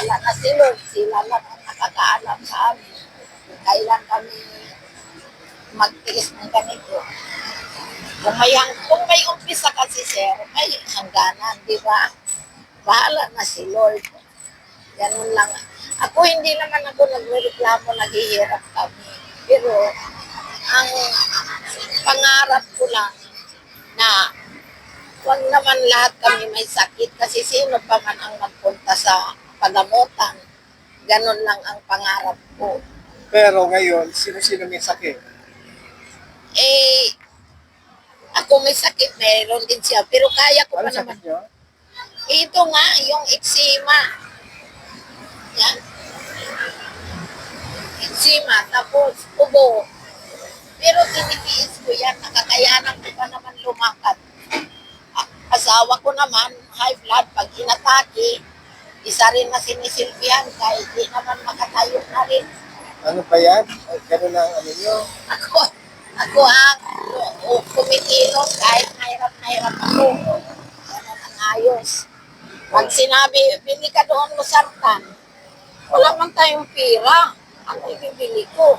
bahala na si Lord. Sila lang ang nakakaalam sa amin. Kailan kami magtiis ng ganito. Kung may, kung may umpisa kasi, sir, may hangganan, di ba? Bahala na si Lord. Ganun lang. Ako, hindi naman ako nagreklamo, naghihirap kami. Pero, ang pangarap ko lang na huwag naman lahat kami may sakit kasi sino pa man ang magpunta sa pagamutan. Ganun lang ang pangarap ko. Pero ngayon, sino-sino may sakit? Eh, ako may sakit, mayroon din siya. Pero kaya ko Ano pa naman. sakit nyo? Ito nga, yung eczema. Yan. Eczema, tapos ubo. Pero tinitiis ko yan, nakakayanan ko pa naman lumakad. A- Asawa ko naman, high blood, pag inatake, isa rin na sinisilbihan kahit di naman makatayo na rin. Ano pa yan? Ganun ang ano nyo? Ako, ako ang o, kumikilos kahit nahirap na hirap ako. Ganun ang ayos. Pag sinabi, bili ka doon mo sartan, wala man tayong pira. Ano ibibili ko?